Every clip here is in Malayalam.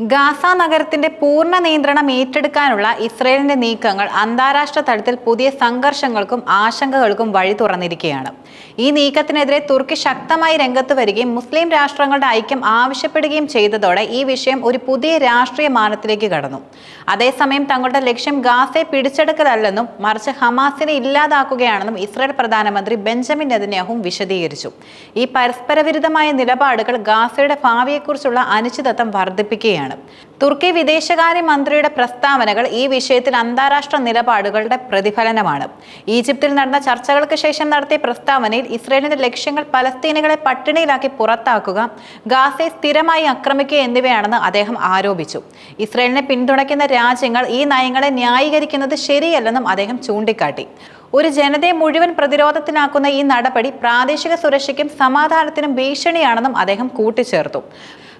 ഗാസ നഗരത്തിന്റെ പൂർണ നിയന്ത്രണം ഏറ്റെടുക്കാനുള്ള ഇസ്രയേലിന്റെ നീക്കങ്ങൾ അന്താരാഷ്ട്ര തലത്തിൽ പുതിയ സംഘർഷങ്ങൾക്കും ആശങ്കകൾക്കും വഴി തുറന്നിരിക്കുകയാണ്. ഈ നീക്കത്തിനെതിരെ തുർക്കി ശക്തമായി രംഗത്ത് വരികയും മുസ്ലിം രാഷ്ട്രങ്ങളുടെ ഐക്യം ആവശ്യപ്പെടുകയും ചെയ്തതോടെ ഈ വിഷയം ഒരു പുതിയ രാഷ്ട്രീയ മാനത്തിലേക്ക് കടന്നു. അതേസമയം തങ്ങളുടെ ലക്ഷ്യം ഗാസയെ പിടിച്ചെടുക്കലല്ലെന്നും മറിച്ച് ഹമാസിനെ ഇല്ലാതാക്കുകയാണെന്നും ഇസ്രയേൽ പ്രധാനമന്ത്രി ബെഞ്ചമിൻ നെതന്യാഹും വിശദീകരിച്ചു. ഈ പരസ്പരവിരുദ്ധമായ നിലപാടുകൾ ഗാസയുടെ ഭാവിയെക്കുറിച്ചുള്ള അനിശ്ചിതത്വം വർദ്ധിപ്പിക്കുകയാണ്. തുർക്കി വിദേശകാര്യ മന്ത്രിയുടെ പ്രസ്താവനകൾ ഈ വിഷയത്തിൽ അന്താരാഷ്ട്ര നിലപാടുകളുടെ പ്രതിഫലനമാണ്. ഈജിപ്തിൽ നടന്ന ചർച്ചകൾക്ക് ശേഷം നടത്തിയ പ്രസ്താവനയിൽ ഇസ്രയേലിന്റെ ലക്ഷ്യങ്ങൾ പലസ്തീനുകളെ പട്ടിണിയിലാക്കി പുറത്താക്കുക ഗാസയെ സ്ഥിരമായി ആക്രമിക്കുക എന്നിവയാണെന്ന് അദ്ദേഹം ആരോപിച്ചു. ഇസ്രയേലിനെ പിന്തുണയ്ക്കുന്ന രാജ്യങ്ങൾ ഈ നയങ്ങളെ ന്യായീകരിക്കുന്നത് ശരിയല്ലെന്നും അദ്ദേഹം ചൂണ്ടിക്കാട്ടി. ഒരു ജനതയെ മുഴുവൻ പ്രതിരോധത്തിനാക്കുന്ന ഈ നടപടി പ്രാദേശിക സുരക്ഷയ്ക്കും സമാധാനത്തിനും ഭീഷണിയാണെന്നും അദ്ദേഹം കൂട്ടിച്ചേർത്തു.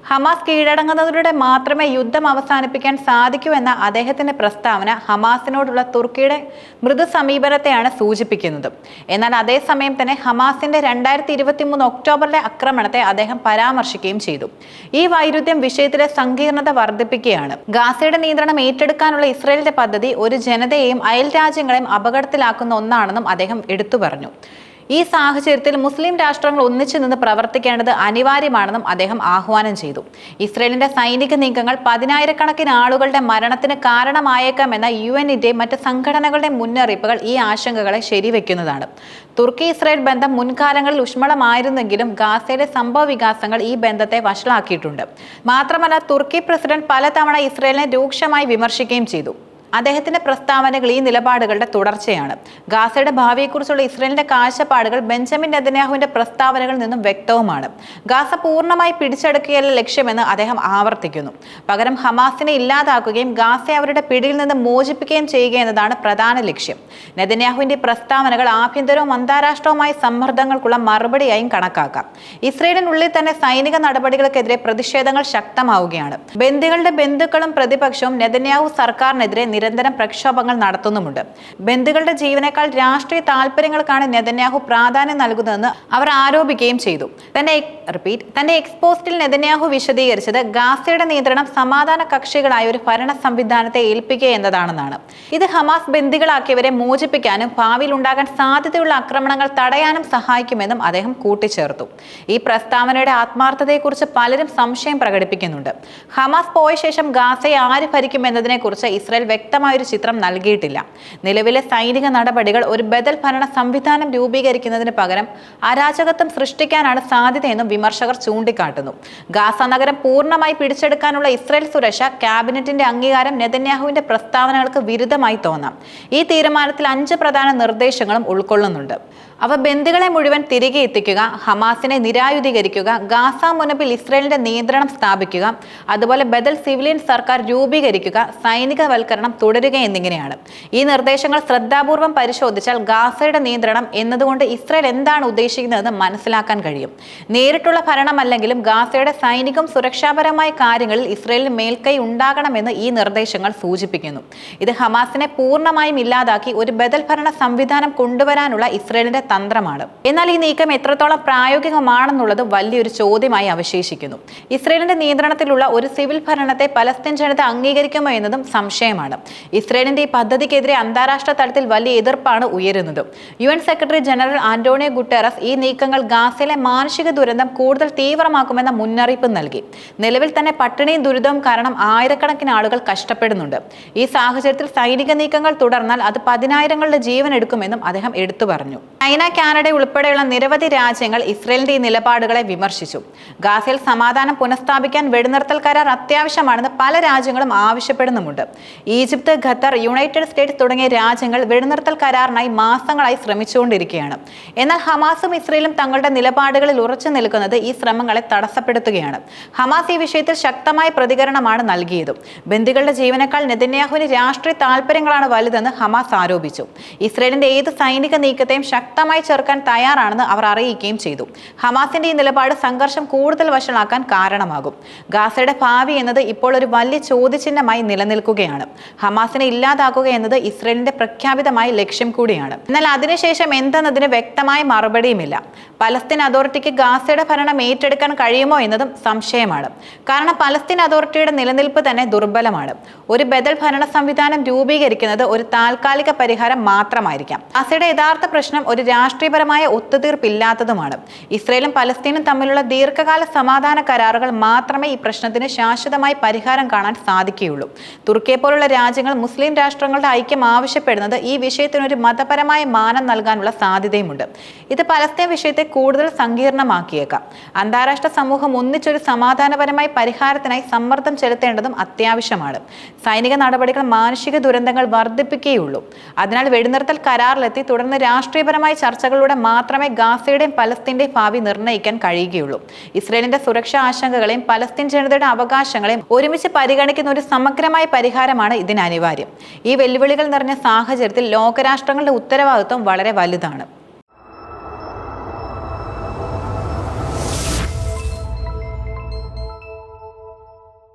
ഹമാസ് കീഴടങ്ങുന്നതിലൂടെ മാത്രമേ യുദ്ധം അവസാനിപ്പിക്കാൻ സാധിക്കൂ എന്ന അദ്ദേഹത്തിന്റെ പ്രസ്താവന ഹമാസിനോടുള്ള തുർക്കിയുടെ മൃദു സമീപനത്തെയാണ് സൂചിപ്പിക്കുന്നത്. എന്നാൽ അതേസമയം തന്നെ ഹമാസിന്റെ രണ്ടായിരത്തി ഇരുപത്തി മൂന്ന് ഒക്ടോബറിലെ ആക്രമണത്തെ അദ്ദേഹം പരാമർശിക്കുകയും ചെയ്തു. ഈ വൈരുദ്ധ്യം വിഷയത്തിലെ സങ്കീർണത വർദ്ധിപ്പിക്കുകയാണ്. ഗാസയുടെ നിയന്ത്രണം ഏറ്റെടുക്കാനുള്ള ഇസ്രയേലിന്റെ പദ്ധതി ഒരു ജനതയെയും അയൽ രാജ്യങ്ങളെയും അപകടത്തിലാക്കുന്ന ഒന്നാണെന്നും അദ്ദേഹം എടുത്തു പറഞ്ഞു. ഈ സാഹചര്യത്തിൽ മുസ്ലിം രാഷ്ട്രങ്ങൾ ഒന്നിച്ചു നിന്ന് പ്രവർത്തിക്കേണ്ടത് അനിവാര്യമാണെന്നും അദ്ദേഹം ആഹ്വാനം ചെയ്തു. ഇസ്രയേലിന്റെ സൈനിക നീക്കങ്ങൾ പതിനായിരക്കണക്കിന് ആളുകളുടെ മരണത്തിന് കാരണമായേക്കാമെന്ന യു എന്നിന്റെ മറ്റ് സംഘടനകളുടെ മുന്നറിയിപ്പുകൾ ഈ ആശങ്കകളെ ശരിവെക്കുന്നതാണ്. തുർക്കി ഇസ്രായേൽ ബന്ധം മുൻകാലങ്ങളിൽ ഊഷ്മളമായിരുന്നെങ്കിലും ഗാസയിലെ സംഭവ വികാസങ്ങൾ ഈ ബന്ധത്തെ വഷളാക്കിയിട്ടുണ്ട്. മാത്രമല്ല തുർക്കി പ്രസിഡന്റ് പലതവണ ഇസ്രയേലിനെ രൂക്ഷമായി വിമർശിക്കുകയും ചെയ്തു. അദ്ദേഹത്തിന്റെ പ്രസ്താവനകൾ ഈ നിലപാടുകളുടെ തുടർച്ചയാണ്. ഗാസയുടെ ഭാവിയെക്കുറിച്ചുള്ള ഇസ്രയേലിന്റെ കാഴ്ചപ്പാടുകൾ ബെഞ്ചമിൻ നെതന്യാഹുവിന്റെ പ്രസ്താവനകളിൽ നിന്നും വ്യക്തവുമാണ്. ഗാസ പൂർണമായി പിടിച്ചെടുക്കുകയല്ല ലക്ഷ്യമെന്ന് അദ്ദേഹം ആവർത്തിക്കുന്നു. പകരം ഹമാസിനെ ഇല്ലാതാക്കുകയും ഗാസയെ അവരുടെ പിടിയിൽ നിന്ന് മോചിപ്പിക്കുകയും ചെയ്യുക എന്നതാണ് പ്രധാന ലക്ഷ്യം. നെതന്യാഹുവിന്റെ പ്രസ്താവനകൾ ആഭ്യന്തരവും അന്താരാഷ്ട്രവുമായ സമ്മർദ്ദങ്ങൾക്കുള്ള മറുപടിയായും കണക്കാക്കാം. ഇസ്രയേലിനുള്ളിൽ തന്നെ സൈനിക നടപടികൾക്കെതിരെ പ്രതിഷേധങ്ങൾ ശക്തമാവുകയാണ്. ബന്ദികളുടെ ബന്ധുക്കളും പ്രതിപക്ഷവും നെതന്യാഹു സർക്കാരിനെതിരെ നിരന്തരം പ്രക്ഷോഭങ്ങൾ നടത്തുന്നുമുണ്ട്. ബന്ധുക്കളുടെ ജീവനേക്കാൾ രാഷ്ട്രീയ താല്പര്യങ്ങൾക്കാണ് നെതന്യാഹു പ്രാധാന്യം നൽകുന്നതെന്ന് അവർ ആരോപിക്കുകയും ചെയ്തു. തന്റെ റിപ്പീറ്റ് തന്റെ എക്സ്പോസ്റ്റിൽ നെതന്യാഹു വിശദീകരിച്ചത് ഗാസയുടെ നിയന്ത്രണം സമാധാന കക്ഷികളായ ഒരു ഭരണ സംവിധാനത്തെ ഏൽപ്പിക്കുക എന്നതാണെന്നാണ്. ഇത് ഹമാസ് ബന്ദികളാക്കിയവരെ മോചിപ്പിക്കാനും ഭാവിയിൽ ഉണ്ടാകാൻ സാധ്യതയുള്ള ആക്രമണങ്ങൾ തടയാനും സഹായിക്കുമെന്നും അദ്ദേഹം കൂട്ടിച്ചേർത്തു. ഈ പ്രസ്താവനയുടെ ആത്മാർത്ഥതയെക്കുറിച്ച് പലരും സംശയം പ്രകടിപ്പിക്കുന്നുണ്ട്. ഹമാസ് പോയ ശേഷം ഗാസയെ ആര് ഭരിക്കുമെന്നതിനെക്കുറിച്ച് ഇസ്രായേൽ വ്യക്തമായൊരു ചിത്രം നൽകിയിട്ടില്ല. നിലവിലെ സൈനിക നടപടികൾ ഒരു ബദൽ ഭരണ സംവിധാനം രൂപീകരിക്കുന്നതിന് പകരം അരാജകത്വം സൃഷ്ടിക്കാനാണ് സാധ്യതയെന്നും വിമർശകർ ചൂണ്ടിക്കാട്ടുന്നു. ഗാസ നഗരം പൂർണമായി പിടിച്ചെടുക്കാനുള്ള ഇസ്രയേൽ സുരക്ഷ ക്യാബിനറ്റിന്റെ അംഗീകാരം നെതന്യാഹുവിന്റെ പ്രസ്താവനകൾക്ക് വിരുദ്ധമായി തോന്നാം. ഈ തീരുമാനത്തിൽ അഞ്ച് പ്രധാന നിർദ്ദേശങ്ങളും ഉൾക്കൊള്ളുന്നുണ്ട്. അവ ബന്ധുക്കളെ മുഴുവൻ തിരികെ എത്തിക്കുക ഹമാസിനെ നിരായുധീകരിക്കുക ഗാസ മുനപ്പിൽ ഇസ്രയേലിന്റെ നിയന്ത്രണം സ്ഥാപിക്കുക അതുപോലെ ബദൽ സിവിലിയൻ സർക്കാർ രൂപീകരിക്കുക സൈനികവൽക്കരണം തുടരുക എന്നിങ്ങനെയാണ്. ഈ നിർദ്ദേശങ്ങൾ ശ്രദ്ധാപൂർവം പരിശോധിച്ചാൽ ഗാസയുടെ നിയന്ത്രണം എന്നതുകൊണ്ട് ഇസ്രയേൽ എന്താണ് ഉദ്ദേശിക്കുന്നതെന്ന് മനസ്സിലാക്കാൻ കഴിയും. നേരിട്ടുള്ള ഭരണമല്ലെങ്കിലും ഗാസയുടെ സൈനികം സുരക്ഷാപരമായ കാര്യങ്ങളിൽ ഇസ്രയേലിന് മേൽക്കൈ ഉണ്ടാകണമെന്ന് ഈ നിർദ്ദേശങ്ങൾ സൂചിപ്പിക്കുന്നു. ഇത് ഹമാസിനെ പൂർണമായും ഇല്ലാതാക്കി ഒരു ബദൽ ഭരണ സംവിധാനം കൊണ്ടുവരാനുള്ള ഇസ്രയേലിന്റെ തന്ത്രമാണ്. എന്നാൽ ഈ നീക്കം എത്രത്തോളം പ്രായോഗികമാണെന്നുള്ളത് വലിയൊരു ചോദ്യമായി അവശേഷിക്കുന്നു. ഇസ്രയേലിന്റെ നിയന്ത്രണത്തിലുള്ള ഒരു സിവിൽ ഭരണത്തെ പലസ്തീൻ ജനത അംഗീകരിക്കുമോ എന്നതും സംശയമാണ്. ഇസ്രയേലിന്റെ ഈ പദ്ധതിക്കെതിരെ അന്താരാഷ്ട്ര തലത്തിൽ വലിയ എതിർപ്പാണ് ഉയരുന്നത്. U N secretary general Antonio Guterres ഈ നീക്കങ്ങൾ ഗാസയിലെ മാനുഷിക ദുരന്തം കൂടുതൽ തീവ്രമാക്കുമെന്ന മുന്നറിയിപ്പ് നൽകി. നിലവിൽ തന്നെ പട്ടിണിയും ദുരിതവും കാരണം ആയിരക്കണക്കിന് ആളുകൾ കഷ്ടപ്പെടുന്നുണ്ട്. ഈ സാഹചര്യത്തിൽ സൈനിക നീക്കങ്ങൾ തുടർന്നാൽ അത് പതിനായിരങ്ങളുടെ ജീവൻ എടുക്കുമെന്നും അദ്ദേഹം എടുത്തു പറഞ്ഞു. ചൈന കാനഡ ഉൾപ്പെടെയുള്ള നിരവധി രാജ്യങ്ങൾ ഇസ്രയേലിന്റെ ഈ നിലപാടുകളെ വിമർശിച്ചു. ഗാസയിൽ സമാധാനം പുനഃസ്ഥാപിക്കാൻ വെടിനിർത്തൽ കരാർ അത്യാവശ്യമാണെന്ന് പല രാജ്യങ്ങളും ആവശ്യപ്പെടുന്നുമുണ്ട്. ഈജിപ്ത് ഖത്തർ യുണൈറ്റഡ് സ്റ്റേറ്റ്സ് തുടങ്ങിയ രാജ്യങ്ങൾ വെടിനിർത്തൽ കരാറിനായി മാസങ്ങളായി ശ്രമിച്ചുകൊണ്ടിരിക്കുകയാണ്. എന്നാൽ ഹമാസും ഇസ്രയേലും തങ്ങളുടെ നിലപാടുകളിൽ ഉറച്ചു നിൽക്കുന്നത് ഈ ശ്രമങ്ങളെ തടസ്സപ്പെടുത്തുകയാണ്. ഹമാസ് ഈ വിഷയത്തിൽ ശക്തമായ പ്രതികരണമാണ് നൽകിയതും. ബന്ദികളുടെ ജീവനേക്കാൾ നെതന്യാഹുവിന് രാഷ്ട്രീയ താൽപര്യങ്ങളാണ് വലുതെന്ന് ഹമാസ് ആരോപിച്ചു. ഇസ്രയേലിന്റെ ഏത് സൈനിക നീക്കത്തെയും ശക്തമായി ചെറുക്കാൻ തയ്യാറാണെന്ന് അവർ അറിയിക്കുകയും ചെയ്തു. ഹമാസിന്റെ ഈ നിലപാട് സംഘർഷം കൂടുതൽ വഷളാക്കാൻ കാരണമാകും. ഗാസയുടെ ഭാവി എന്നത് ഇപ്പോൾ ഒരു വലിയ ചോദ്യചിഹ്നമായി നിലനിൽക്കുകയാണ്. ഹമാസിനെ ഇല്ലാതാക്കുക എന്നത് ഇസ്രയേലിന്റെ പ്രഖ്യാപിതമായ ലക്ഷ്യം കൂടിയാണ്. എന്നാൽ അതിനുശേഷം എന്തെന്നതിന് വ്യക്തമായ മറുപടിയുമില്ല. പലസ്തീൻ അതോറിറ്റിക്ക് ഗാസയുടെ ഭരണം ഏറ്റെടുക്കാൻ കഴിയുമോ എന്നതും സംശയമാണ്. കാരണം പലസ്തീൻ അതോറിറ്റിയുടെ നിലനിൽപ്പ് തന്നെ ദുർബലമാണ്. ഒരു ബദൽ ഭരണ സംവിധാനം രൂപീകരിക്കുന്നത് ഒരു താൽക്കാലിക പരിഹാരം മാത്രമായിരിക്കാം. ഗാസയുടെ യഥാർത്ഥ പ്രശ്നം ഒരു രാഷ്ട്രീയപരമായ ഒത്തുതീർപ്പില്ലാത്തതുമാണ്. ഇസ്രയേലും പലസ്തീനും തമ്മിലുള്ള ദീർഘകാല സമാധാന കരാറുകൾ മാത്രമേ ഈ പ്രശ്നത്തിന് ശാശ്വതമായി പരിഹാരം കാണാൻ സാധിക്കുകയുള്ളൂ. തുർക്കിയെ പോലുള്ള രാജ്യങ്ങൾ മുസ്ലിം രാഷ്ട്രങ്ങളുടെ ഐക്യം ആവശ്യപ്പെടുന്നത് ഈ വിഷയത്തിനൊരു മതപരമായ മാനം നൽകാനുള്ള സാധ്യതയുമുണ്ട്. ഇത് പലസ്തീൻ വിഷയത്തെ കൂടുതൽ സങ്കീർണമാക്കിയേക്കാം. അന്താരാഷ്ട്ര സമൂഹം ഒന്നിച്ചൊരു സമാധാനപരമായ പരിഹാരത്തിനായി സമ്മർദ്ദം ചെലുത്തേണ്ടതും അത്യാവശ്യമാണ്. സൈനിക നടപടികൾ മാനുഷിക ദുരന്തങ്ങൾ വർദ്ധിപ്പിക്കുകയുള്ളൂ അതിനാൽ വെടിനിർത്തൽ കരാറിലെത്തി തുടർന്ന് രാഷ്ട്രീയപരമായ ചർച്ചകളിലൂടെ മാത്രമേ ഗാസയുടെയും പലസ്തീന്റെയും ഭാവി നിർണയിക്കാൻ കഴിയുകയുള്ളൂ. ഇസ്രയേലിന്റെ സുരക്ഷാ ആശങ്കകളെയും പലസ്തീൻ ജനതയുടെ അവകാശങ്ങളെയും ഒരുമിച്ച് പരിഗണിക്കുന്ന ഒരു സമഗ്രമായ പരിഹാരമാണ് ഇതിന് അനിവാര്യം. ഈ വെല്ലുവിളികൾ നിറഞ്ഞ സാഹചര്യത്തിൽ ലോകരാഷ്ട്രങ്ങളുടെ ഉത്തരവാദിത്വം വളരെ വലുതാണ്.